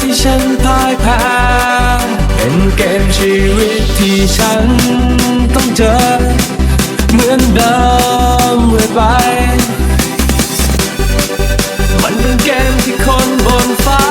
ที่ฉันพ่ายแพ้ เป็นเกมชีวิตที่ฉันต้องเจอ เหมือนเดิมเมื่อไปมันเป็นเกมที่คนบนฟ้า